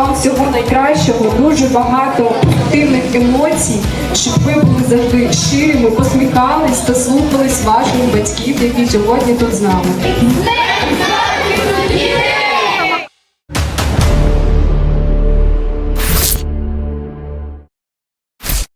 Вам всього найкращого, дуже багато позитивних емоцій, щоб ви були завжди щирими, посміхались та слухались ваших батьків, які сьогодні тут з нами.